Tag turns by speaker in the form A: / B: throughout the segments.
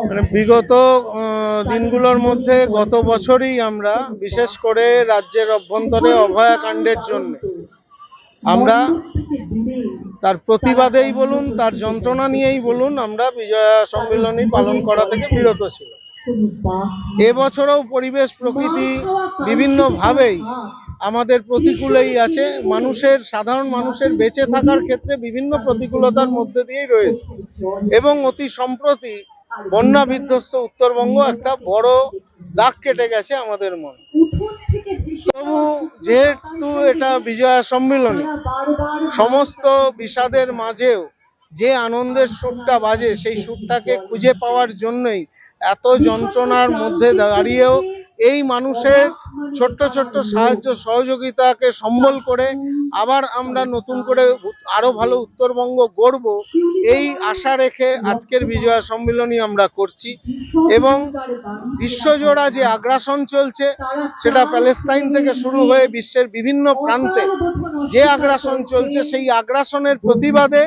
A: মানে বিগত দিনগুলোর মধ্যে গত বছরই আমরা বিশেষ করে রাজ্যের অভ্যন্তরে অভয়াকাণ্ডের জন্য আমরা তার প্রতিবাদেই বলুন, তার যন্ত্রণা নিয়েই বলুন, আমরা বিজয়া সম্মেলনী পালন করা থেকে বিরত ছিল এবছরও পরিবেশ, প্রকৃতি বিভিন্নভাবেই আমাদের প্রতিকূলেই আছে। মানুষের, সাধারণ মানুষের বেঁচে থাকার ক্ষেত্রে বিভিন্ন প্রতিকূলতার মধ্যে দিয়েই রয়েছে। এবং অতি সম্প্রতি বন্যা বিধ্বস্ত উত্তরবঙ্গ একটা বড় দাগ কেটে গেছে আমাদের মন। তবু যেহেতু এটা বিজয়া সম্মিলনী, সমস্ত বিষাদের মাঝেও যে আনন্দের সুরটা বাজে, সেই সুরটাকে খুঁজে পাওয়ার জন্যই এত যন্ত্রণার মধ্যে দাঁড়িয়েও এই মানুষের ছোট্ট ছোট্ট সাহায্য সহযোগিতাকে সম্বল করে আবার আমরা নতুন করে আরও ভালো উত্তরবঙ্গ গড়ব, এই আশা রেখে আজকের বিজয়া সম্মিলনী আমরা করছি। এবং বিশ্বজোড়া যে আগ্রাসন চলছে, সেটা প্যালেস্তাইন থেকে শুরু হয়ে বিশ্বের বিভিন্ন প্রান্তে যে আগ্রাসন চলছে, সেই আগ্রাসনের প্রতিবাদে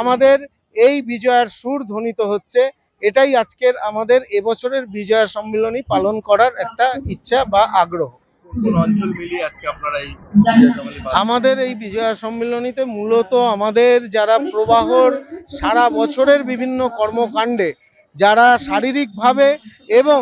A: আমাদের এই বিজয়ার সুর ধ্বনিত হচ্ছে। এটাই আজকের আমাদের এবছরের বিজয়া সম্মিলনী পালন করার একটা ইচ্ছা বা আগ্রহ। আমাদের এই বিজয়া সম্মিলনীতে মূলত আমাদের যারা প্রবাহর সারা বছরের বিভিন্ন কর্মকাণ্ডে যারা শারীরিকভাবে এবং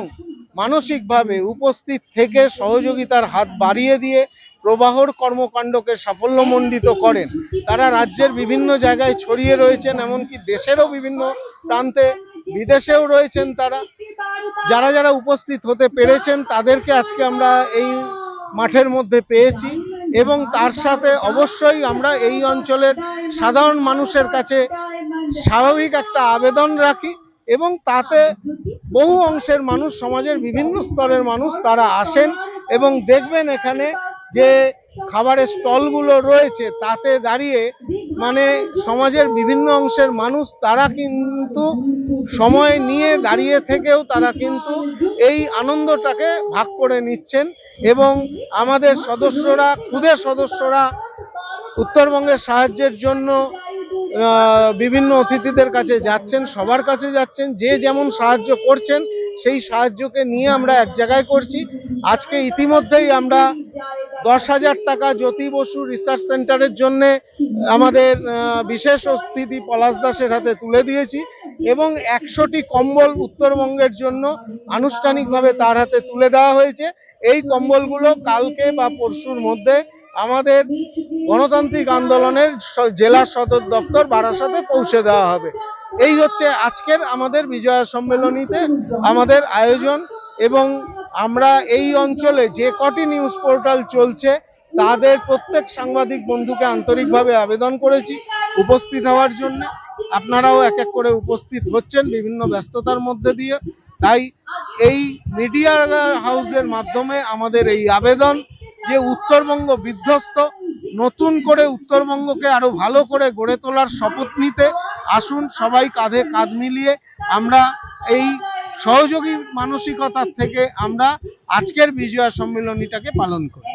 A: মানসিকভাবে উপস্থিত থেকে সহযোগিতার হাত বাড়িয়ে দিয়ে প্রবাহর কর্মকাণ্ডকে সাফল্যমণ্ডিত করেন তারা রাজ্যের বিভিন্ন জায়গায় ছড়িয়ে রয়েছেন এমনকি দেশেরও বিভিন্ন প্রান্তে বিদেশেও রয়েছেন তারা। যারা যারা উপস্থিত হতে পেরেছেন, তাদেরকে আজকে আমরা এই মাঠের মধ্যে পেয়েছি এবং তার সাথে অবশ্যই আমরা এই অঞ্চলের সাধারণ মানুষের কাছে স্বাভাবিক একটা আবেদন রাখি এবং তাতে বহু অংশের মানুষ, সমাজের বিভিন্ন স্তরের মানুষ তারা আসেন এবং দেখবেন এখানে যে খাবারের স্টলগুলো রয়েছে, তাতে দাঁড়িয়ে মানে সমাজের বিভিন্ন অংশের মানুষ তারা কিন্তু সময় নিয়ে দাঁড়িয়ে থেকেও তারা কিন্তু এই আনন্দটাকে ভাগ করে নিচ্ছেন এবং আমাদের সদস্যরা, খুদে সদস্যরা উত্তরবঙ্গের সাহায্যের জন্য বিভিন্ন অতিথিদের কাছে যাচ্ছেন, সবার কাছে যাচ্ছেন, যে যেমন সাহায্য করছেন, সেই সাহায্যকে নিয়ে আমরা এক জায়গায় করছি। আজকে ইতিমধ্যেই আমরা দশ হাজার টাকা জ্যোতি বসু রিসার্চ সেন্টারের জন্যে আমাদের বিশেষ অতিথি পলাশ দাসের হাতে তুলে দিয়েছি। এবং একশোটি কম্বল উত্তরবঙ্গের জন্য আনুষ্ঠানিকভাবে তার হাতে তুলে দেওয়া হয়েছে। এই কম্বলগুলো কালকে বা পরশুর মধ্যে আমাদের গণতান্ত্রিক আন্দোলনের জেলা সদর দপ্তর বারাসাতে পৌঁছে দেওয়া হবে। এই হচ্ছে আজকের আমাদের বিজয়া সম্মেলনীতে আমাদের আয়োজন এবং আমরা এই অঞ্চলে যে কটি নিউজ পোর্টাল চলছে, তাদের প্রত্যেক সাংবাদিক বন্ধুকে আন্তরিকভাবে আবেদন করেছি উপস্থিত হওয়ার জন্য। আপনারাও এক এক করে উপস্থিত হচ্ছেন বিভিন্ন ব্যস্ততার মধ্যে দিয়ে। তাই এই মিডিয়া হাউসের মাধ্যমে আমাদের এই আবেদন যে উত্তরবঙ্গ বিধ্বস্ত, নতুন করে উত্তরবঙ্গকে আরও ভালো করে গড়ে তোলার শপথ নিতে আসুন সবাই কাঁধে কাঁধ মিলিয়ে আমরা এই সহযোগী মানসিকতার থেকে আমরা আজকের বিজয়া সম্মেলনীটাকে পালন করি।